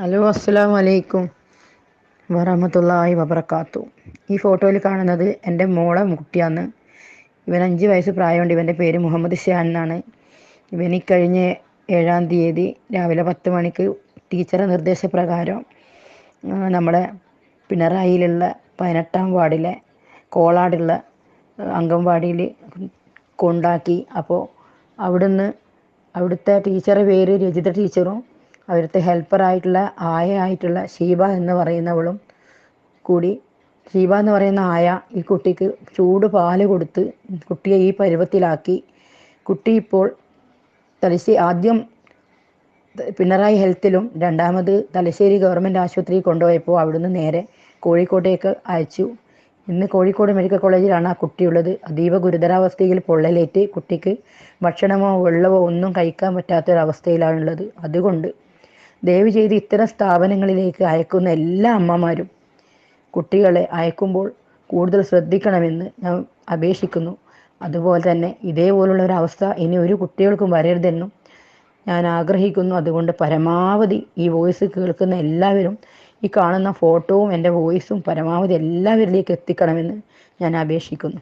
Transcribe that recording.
Hello അസ്സലാമു വലൈക്കും വറഹമത്തല്ലാഹി വബർക്കാത്തു ഈ ഫോട്ടോയിൽ കാണുന്നത് എന്റെ മോളെ കുട്ടിയാണ്. ഇവൻ അഞ്ച് വയസ്സ് പ്രായമുണ്ട്. ഇവന്റെ പേര് മുഹമ്മദ് ഷാൻ എന്നാണ്. ഇവൻ കഴിഞ്ഞ ഏഴാം തീയതി രാവിലെ പത്ത് മണിക്ക് ടീച്ചറെ നിർദ്ദേശപ്രകാരം നമ്മുടെ പിണറായിയിലുള്ള പതിനെട്ടാം വാർഡിലെ കോളാടുള്ള അംഗൻവാടിയിൽ കൊണ്ടാക്കി. അപ്പോൾ അവിടുന്ന് അവിടുത്തെ ടീച്ചറെ പേര് രജിത ടീച്ചറും അവിടുത്തെ ഹെൽപ്പറായിട്ടുള്ള ആയ ആയിട്ടുള്ള ഷീബ എന്ന് പറയുന്നവളും കൂടി. ഷീബ എന്ന് പറയുന്ന ആയ ഈ കുട്ടിക്ക് ചൂട് പാൽ കൊടുത്ത് കുട്ടിയെ ഈ പരുവത്തിലാക്കി. കുട്ടി ഇപ്പോൾ തലശ്ശേരി ആദ്യം പിണറായി ഹെൽത്തിലും രണ്ടാമത് തലശ്ശേരി ഗവൺമെന്റ് ആശുപത്രിയിൽ കൊണ്ടുപോയപ്പോൾ അവിടുന്ന് നേരെ കോഴിക്കോട്ടേക്ക് അയച്ചു. ഇന്ന് കോഴിക്കോട് മെഡിക്കൽ കോളേജിലാണ് ആ കുട്ടിയുള്ളത്. അതീവ ഗുരുതരാവസ്ഥയിൽ പൊള്ളലേറ്റ് കുട്ടിക്ക് ഭക്ഷണമോ വെള്ളമോ ഒന്നും കഴിക്കാൻ പറ്റാത്തൊരവസ്ഥയിലാണുള്ളത്. അതുകൊണ്ട് ദയവ് ചെയ്ത് ഇത്തരം സ്ഥാപനങ്ങളിലേക്ക് അയക്കുന്ന എല്ലാ അമ്മമാരും കുട്ടികളെ അയക്കുമ്പോൾ കൂടുതൽ ശ്രദ്ധിക്കണമെന്ന് ഞാൻ അപേക്ഷിക്കുന്നു. അതുപോലെ തന്നെ ഇതേപോലുള്ള ഒരു അവസ്ഥ ഇനി ഒരു കുട്ടികൾക്കും വരരുതെന്നും ഞാൻ ആഗ്രഹിക്കുന്നു. അതുകൊണ്ട് പരമാവധി ഈ വോയിസ് കേൾക്കുന്ന എല്ലാവരും ഈ കാണുന്ന ഫോട്ടോവും എന്റെ വോയിസും പരമാവധി എല്ലാവരിലേക്ക് എത്തിക്കണമെന്ന് ഞാൻ അപേക്ഷിക്കുന്നു.